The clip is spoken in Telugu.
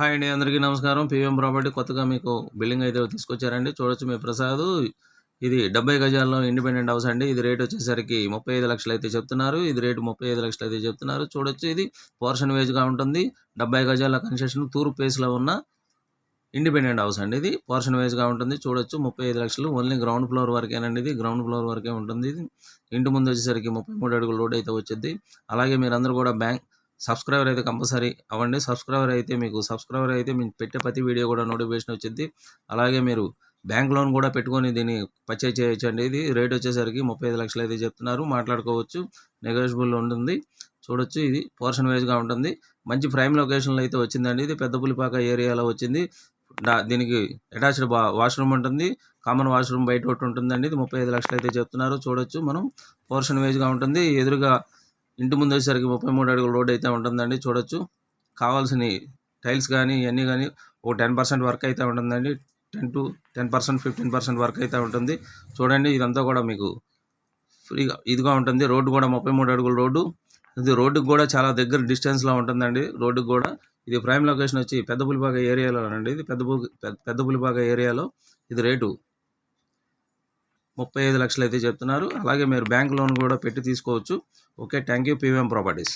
హాయ్ అండి అందరికీ నమస్కారం. పివిఎం ప్రాపర్టీ కొత్తగా మీకు బిల్డింగ్ అయితే తీసుకొచ్చారండి. చూడొచ్చు మీ ప్రసాద్. ఇది డెబ్బై గజాల్లో ఇండిపెండెంట్ హౌస్ అండి. ఇది రేట్ వచ్చేసరికి ముప్పై ఐదు లక్షలు అయితే చెప్తున్నారు. ఇది రేటు ముప్పై ఐదు లక్షలు అయితే చెప్తున్నారు. చూడొచ్చు ఇది పోర్షన్ వేజ్గా ఉంటుంది. డెబ్బై గజాల కన్స్ట్రక్షన్ తూర్పు ప్లేస్లో ఉన్న ఇండిపెండెంట్ హౌస్ అండి ఇది. పోర్షన్ వైజ్గా ఉంటుంది. చూడొచ్చు ముప్పై ఐదు లక్షలు ఓన్లీ గ్రౌండ్ ఫ్లోర్ వరకేనండి ఇది. గ్రౌండ్ ఫ్లోర్ వరకే ఉంటుంది ఇది. ఇంటి ముందు వచ్చేసరికి ముప్పై మూడు అడుగుల రోడ్ అయితే వచ్చింది అలాగే మీరందరూ కూడా బ్యాంక్ సబ్స్క్రైబర్ అయితే కంపల్సరీ అవ్వండి. సబ్స్క్రైబర్ అయితే మీకు సబ్స్క్రైబర్ అయితే మేము పెట్టే ప్రతి వీడియో కూడా నోటిఫికేషన్ వచ్చింది. అలాగే మీరు బ్యాంక్ లోన్ కూడా పెట్టుకొని దీన్ని పర్చేజ్ చేయొచ్చు అండి ఇది రేట్ వచ్చేసరికి ముప్పై ఐదు లక్షలు అయితే చెప్తున్నారు. మాట్లాడుకోవచ్చు. నెగోషియబుల్ ఉంటుంది చూడొచ్చు. ఇది పోర్షన్ వైజ్గా ఉంటుంది. మంచి ప్రైమ్ లొకేషన్లో అయితే వచ్చిందండి. ఇది పెద్ద పులిపాక ఏరియాలో వచ్చింది. దీనికి అటాచ్డ్ బా వాష్రూమ్ ఉంటుంది. కామన్ వాష్రూమ్ బయట ఒకటి ఉంటుందండి. ఇది ముప్పై ఐదు లక్షలు అయితే చెప్తున్నారు. చూడొచ్చు. మనం పోర్షన్ వైజ్గా ఉంటుంది. ఎదురుగా ఇంటి ముందు వచ్చేసరికి ముప్పై మూడు అడుగుల రోడ్ అయితే ఉంటుందండి చూడొచ్చు. కావాల్సిన టైల్స్ కానీ ఇవన్నీ కానీ ఒక టెన్ పర్సెంట్ వర్క్ అయితే ఉంటుందండి. Ten to ten percent fifteen percent work అయితే ఉంటుంది. చూడండి ఇదంతా కూడా మీకు ఫ్రీగా ఇదిగా ఉంటుంది. రోడ్డు కూడా ముప్పై మూడు అడుగుల రోడ్డు. ఇది రోడ్డుకు కూడా చాలా దగ్గర డిస్టెన్స్లో ఉంటుందండి. రోడ్డుకు కూడా ఇది ప్రైమ్ లొకేషన్ వచ్చి పెద్ద ఏరియాలో అండి ఇది పెద్ద పు- పెద్ద పులిపాక ఏరియాలో. ఇది రేటు ముప్పై ఐదు లక్షలు అయితే చెప్తున్నారు. అలాగే మీరు బ్యాంక్ లోన్ కూడా పెట్టి తీసుకోవచ్చు. Okay thank you PVM properties.